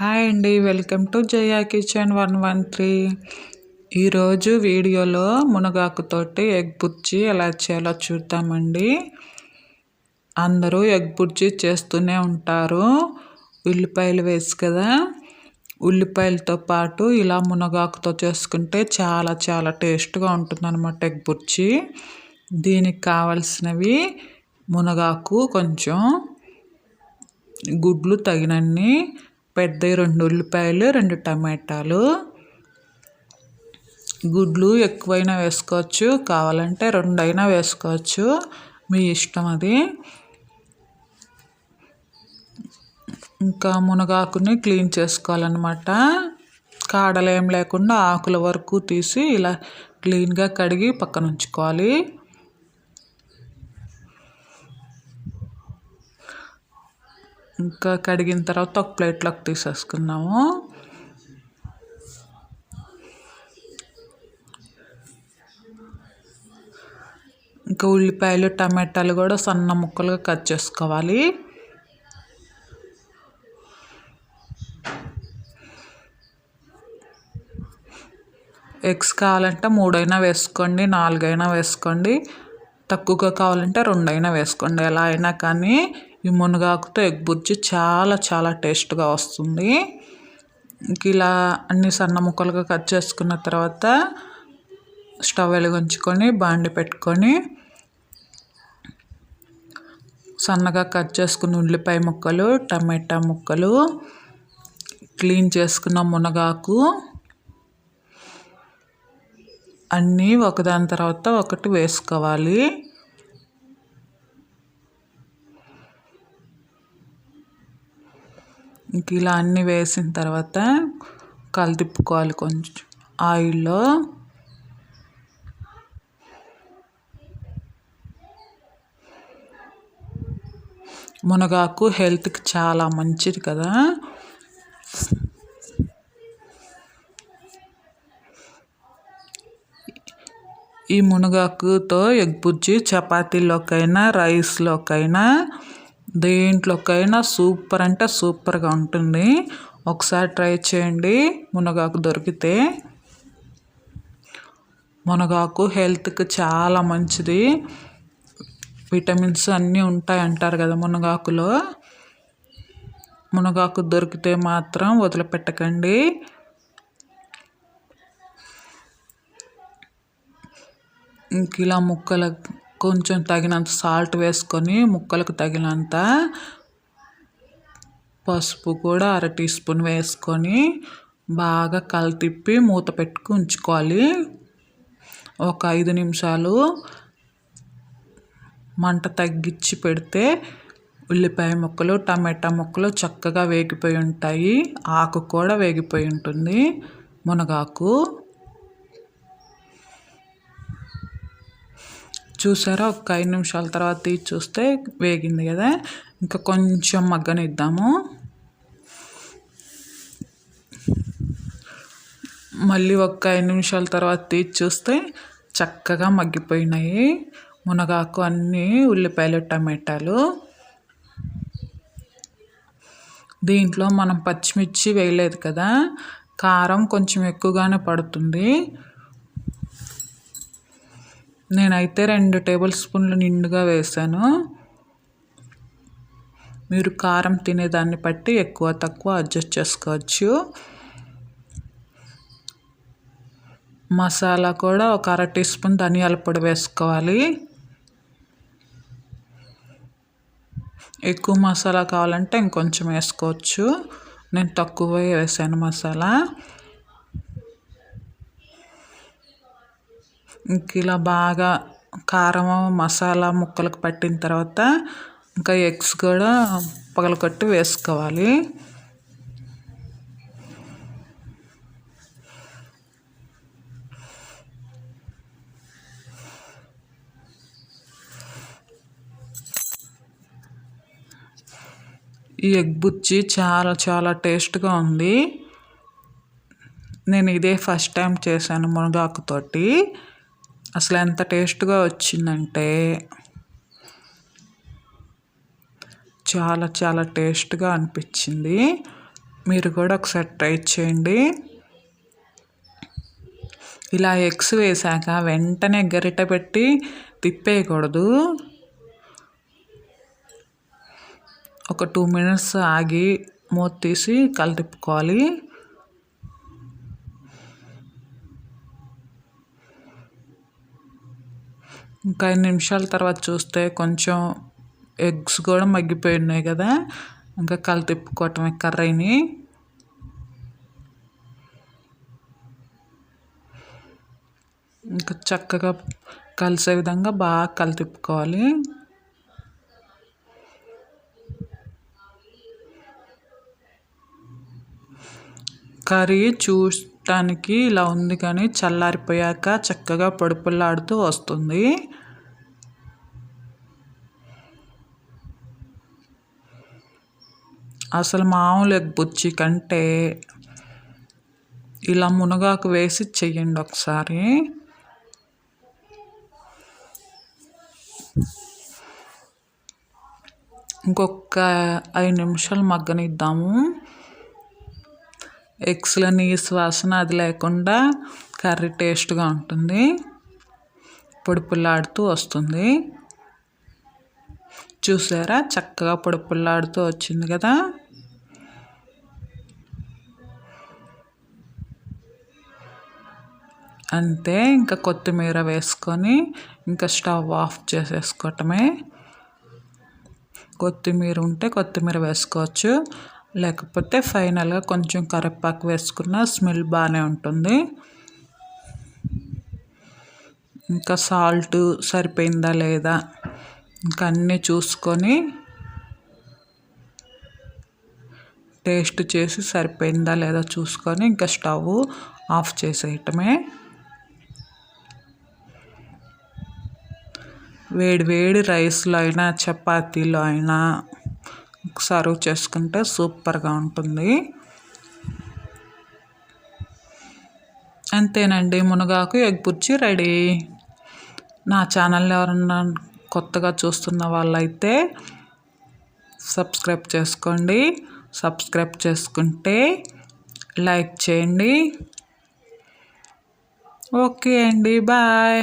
Hi అండి welcome to Jaya kitchen one one three. ఈరోజు వీడియోలో మునగాకుతోటి ఎగ్ బుర్జీ ఎలా చేయాలో చూద్దామండి. అందరూ ఎగ్ బుర్జీ చేస్తూనే ఉంటారు. ఉల్లిపాయలు వేసి కదా. ఉల్లిపాయలతో పాటు ఇలా మునగాకుతో చేసుకుంటే చాలా చాలా టేస్ట్గా ఉంటుందన్నమాట ఎగ్ బుర్జీ. దీనికి కావలసినవి మునగాకు కొంచెం గుడ్లు తగినన్ని పెద్దవి రెండు ఉల్లిపాయలు రెండు టమాటాలు. గుడ్లు ఎక్కువైనా వేసుకోవచ్చు కావాలంటే రెండైనా వేసుకోవచ్చు. మీ ఇష్టం అది. ఇంకా మునగాకుని క్లీన్ చేసుకోవాలన్నమాట. కాడలేం లేకుండా ఆకుల వరకు తీసి ఇలా క్లీన్గా కడిగి పక్కన ఉంచుకోవాలి. ఇంకా కడిగిన తర్వాత ఒక ప్లేట్లోకి తీసేసుకున్నాము ఇంకా ఉల్లిపాయలు టమాటాలు కూడా సన్న ముక్కలుగా కట్ చేసుకోవాలి. ఎగ్స్ కావాలంటే మూడైనా వేసుకోండి నాలుగైనా వేసుకోండి. తక్కువగా కావాలంటే రెండైనా వేసుకోండి ఎలా అయినా కానీ. ఈ మునగాకుతో ఎగ్ బుజ్జి చాలా చాలా టేస్ట్గా వస్తుంది. ఇంక ఇలా అన్ని సన్న ముక్కలుగా కట్ చేసుకున్న తర్వాత స్టవ్ వెలిగించుకొని బాండి పెట్టుకొని సన్నగా కట్ చేసుకున్న ఉల్లిపాయ ముక్కలు టమాటా ముక్కలు క్లీన్ చేసుకున్న మునగాకు అన్నీ ఒకదాని తర్వాత ఒకటి వేసుకోవాలి. ఇంక ఇలా అన్నీ వేసిన తర్వాత కలిదిప్పుకోవాలి కొంచెం ఆయిల్లో. మునగాకు హెల్త్కి చాలా మంచిది కదా. ఈ మునగాకుతో ఎగ్ బుజ్జి చపాతీలోకైనా రైస్లోకైనా దేంట్లోకైనా సూపర్ అంటే సూపర్గా ఉంటుంది. ఒకసారి ట్రై చేయండి. మునగాకు దొరికితే. మునగాకు హెల్త్కి చాలా మంచిది. విటమిన్స్ అన్నీ ఉంటాయి అంటారు కదా మునగాకులో. మునగాకు దొరికితే మాత్రం వదిలిపెట్టకండి. ఇంక ఇలా ముక్కలకు కొంచెం తగినంత సాల్ట్ వేసుకొని ముక్కలకు తగినంత పసుపు కూడా అర టీ స్పూన్ వేసుకొని బాగా కలితిప్పి మూత పెట్టుకు ఉంచుకోవాలి. ఒక ఐదు నిమిషాలు మంట తగ్గించి పెడితే ఉల్లిపాయ ముక్కలు టమాటా ముక్కలు చక్కగా వేగిపోయి ఉంటాయి. ఆకు కూడా వేగిపోయి ఉంటుంది. మునగాకు చూసారా? ఒక ఐదు నిమిషాల తర్వాత తీసి చూస్తే వేగింది కదా. ఇంకా కొంచెం మగ్గనిద్దాము. మళ్ళీ ఒక ఐదు నిమిషాల తర్వాత తీసి చూస్తే చక్కగా మగ్గిపోయినాయి. మునగాకు అన్నీ ఉల్లిపాయలు టమాటాలు. దీంట్లో మనం పచ్చిమిర్చి వేయలేదు కదా. కారం కొంచెం ఎక్కువగానే పడుతుంది. నేనైతే రెండు టేబుల్ స్పూన్లు నిండుగా వేసాను. మీరు కారం తినేదాన్ని బట్టి ఎక్కువ తక్కువ అడ్జస్ట్ చేసుకోవచ్చు. మసాలా కూడా ఒక అర టీ స్పూన్ ధనియాల పొడి వేసుకోవాలి. ఎక్కువ మసాలా కావాలంటే ఇంకొంచెం వేసుకోవచ్చు. నేను తక్కువ వేసాను మసాలా. ఇలా బాగా కారం మసాలా ముక్కలకు పట్టిన తర్వాత ఇంకా ఎగ్స్ కూడా పగలగొట్టి వేసుకోవాలి. ఈ ఎగ్ బుచ్చి చాలా చాలా టేస్ట్గా ఉంది. నేను ఇదే ఫస్ట్ టైం చేశాను మునగాకుతోటి అసలు ఎంత టేస్ట్గా వచ్చిందంటే చాలా చాలా టేస్ట్గా అనిపించింది. మీరు కూడా ఒకసారి ట్రై చేయండి. ఇలా ఎగ్స్ వేసాక వెంటనే గరిట పెట్టి తిప్పేయకూడదు. ఒక టూ మినిట్స్ ఆగి మూత తీసి కళ్ళు తిప్పుకోవాలి ఇంకా ఐదు నిమిషాల తర్వాత చూస్తే కొంచెం ఎగ్స్ కూడా మగ్గిపోయి ఉన్నాయి కదా. ఇంకా కళ్ళు తిప్పుకోవటమే కర్రీని. ఇంకా చక్కగా కలిసే విధంగా బాగా కలితిప్పుకోవాలి తిప్పుకోవాలి. కర్రీ చూడటానికి ఇలా ఉంది కానీ చల్లారిపోయాక చక్కగా పొడిపుల్లాడుతూ వస్తుంది. అసలు మామూలు ఎగ్ బుచ్చి కంటే ఇలా మునగాకు వేసి చెయ్యండి ఒకసారి. ఇంకొక ఐదు నిమిషాలు మగ్గనిద్దాము. ఎగ్స్లో నీసు వాసన అది లేకుండా కర్రీ టేస్ట్గా ఉంటుంది. పొడి పుల్లాడుతూ వస్తుంది. చూసారా? చక్కగా పొడి పుల్లాడుతూ వచ్చింది కదా? అంతే ఇంకా కొత్తిమీర వేసుకొని ఇంకా స్టవ్ ఆఫ్ చేసేసుకోవటమే. కొత్తిమీర ఉంటే కొత్తిమీర వేసుకోవచ్చు. లేకపోతే ఫైనల్గా కొంచెం కరివేపాకు వేసుకున్న స్మెల్ బాగానే ఉంటుంది. ఇంకా సాల్ట్ సరిపోయిందా లేదా ఇంకా అన్నీ చూసుకొని టేస్ట్ చేసి సరిపోయిందా లేదా చూసుకొని ఇంకా స్టవ్ ఆఫ్ చేసేయటమే. వేడి వేడి రైస్లో అయినా చపాతీలో అయినా సర్వ్ చేసుకుంటే సూపర్గా ఉంటుంది. అంతేనండి మునగాకు ఎగ్ బుర్జీ రెడీ. నా ఛానల్ ఎవరన్నా కొత్తగా చూస్తున్న వాళ్ళైతే సబ్స్క్రైబ్ చేసుకోండి. సబ్స్క్రైబ్ చేసుకుంటే లైక్ చేయండి. ఓకే అండి బాయ్.